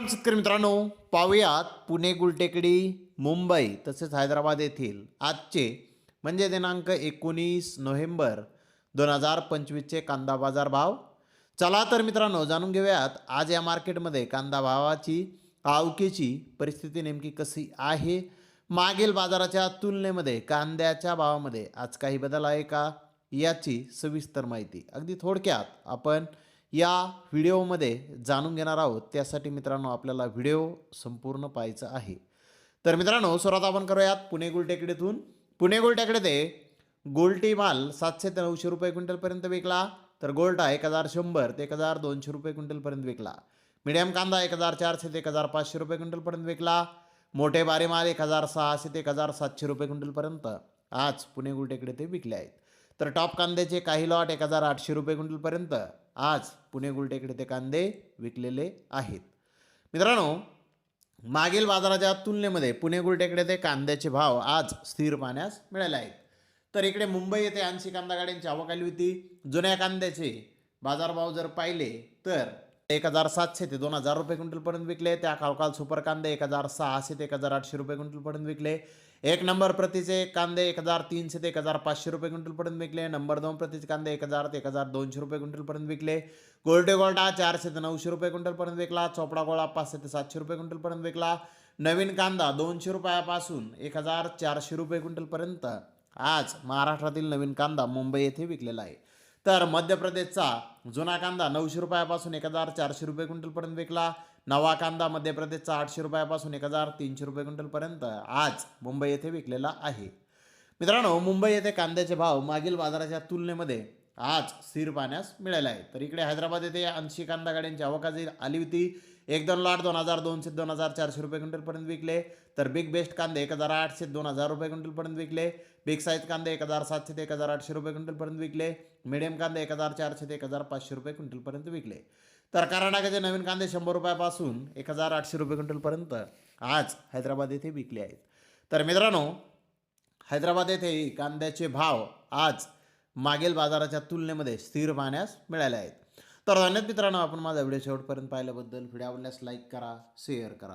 राम शेतकरी मित्रांनो पाहूयात पुणे गुलटेकडी मुंबई तसेच हैदराबाद येथील आजचे म्हणजे दिनांक एकोणीस नोव्हेंबर दोन हजार पंचवीसचे कांदा बाजार भाव. चला तर मित्रांनो जाणून घेऊयात आज या मार्केटमध्ये कांदा भावाची आवकेची परिस्थिती नेमकी कशी आहे? मागील बाजाराच्या तुलनेमध्ये कांद्याच्या भावामध्ये आज काही बदल आहे का? याची सविस्तर माहिती अगदी थोडक्यात आपण या व्हिडिओमध्ये जाणून घेणार आहोत. त्यासाठी मित्रांनो आपल्याला व्हिडिओ संपूर्ण पाहायचा आहे. तर मित्रांनो सुरुवात आपण करूयात पुणे गुलटेकडीतून. पुणे गुलटेकडे ते गोल्टी माल सातशे ते नऊशे रुपये क्विंटलपर्यंत विकला. तर गोल्टा एक हजार शंभर ते एक हजार दोनशे रुपये क्विंटलपर्यंत विकला. मिडियम कांदा एक हजार चारशे ते एक हजार पाचशे रुपये क्विंटलपर्यंत विकला. मोठे बारे माल एक हजार सहाशे ते एक हजार सातशे रुपये क्विंटलपर्यंत आज पुणे गुलटेकडे ते विकले आहेत. तर टॉप कांद्याचे काही लॉट एक हजार आठशे रुपये क्विंटलपर्यंत आज पुणे गुलटेकडे ते कांदे विकलेले आहेत. मित्रांनो मागील बाजाराच्या तुलनेमध्ये पुणे गुलटेकडे ते कांद्याचे भाव आज स्थिर पाहण्यास मिळाले आहेत. तर इकडे मुंबई येथे ऐंशी कांदा गाड्यांची आवक आली होती. जुन्या कांद्याचे बाजारभाव जर पाहिले तर एक हजार सातशे ते दोन हजार रुपये क्विंटलपर्यंत विकले. त्या काल सुपर कांदे एक हजार सहाशे ते एक हजार आठशे रुपये क्विंटलपर्यंत विकले. एक नंबर प्रतीचे कांदे एक हजार तीनशे ते एक हजार पाचशे रुपये क्विंटलपर्यंत विकले. नंबर दोन प्रतीचे कांदे एक हजार ते एक हजार दोनशे रुपये क्विंटलपर्यंत विकले. गोल्डे गोल्डा चारशे ते नऊशे रुपये क्विंटलपर्यंत विकला. चोपडा गोळा पाचशे ते सातशे रुपये क्विंटलपर्यंत विकला. नवीन कांदा दोनशे रुपयापासून एक हजार चारशे रुपये क्विंटलपर्यंत. आज महाराष्ट्रातील नवीन कांदा मुंबई येथे विकलेला आहे. तर मध्य प्रदेशचा जुना कांदा नऊशे रुपयापासून एक हजार चारशे रुपये क्विंटलपर्यंत विकला. नवा कांदा मध्य प्रदेशचा आठशे रुपयापासून एक हजार तीनशे रुपये क्विंटलपर्यंत आज मुंबई येथे विकलेला आहे. मित्रांनो मुंबई येथे कांद्याचे भाव मागील बाजाराच्या तुलनेमध्ये आज स्थिर पाहण्यास मिळाला आहे. तर इकडे हैदराबाद येथे ऐंशी कांदा गाड्यांची आवकाजी आली होती. एक दोन लाट दोन हजार दोनशे दोन हजार चारशे रुपये क्विंटलपर्यंत विकले. तर बिग बेस्ट कांदे एक हजार आठशे दोन हजार रुपये क्विंटलपर्यंत विकले. बिग साईज कांदे एक हजार सातशे ते एक हजार आठशे रुपये क्विंटलपर्यंत विकले. मिडियम कांदे एक हजार चारशे ते एक हजार पाचशे रुपये क्विंटलपर्यंत विकले. तर कर्नाटकाचे नवीन कांदे शंभर रुपयापासून एक हजार आठशे रुपये क्विंटलपर्यंत आज हैदराबाद येथे विकले आहेत. तर मित्रांनो हैदराबाद येथे कांद्याचे भाव आज मागील बाजाराच्या तुलनेमध्ये स्थिर पाहण्यास मिळाले आहेत. तर धन्यवाद मित्रांनो आपण माझा व्हिडिओ शेवटपर्यंत पाहिल्याबद्दल. व्हिडिओ आवडल्यास लाईक करा शेअर करा.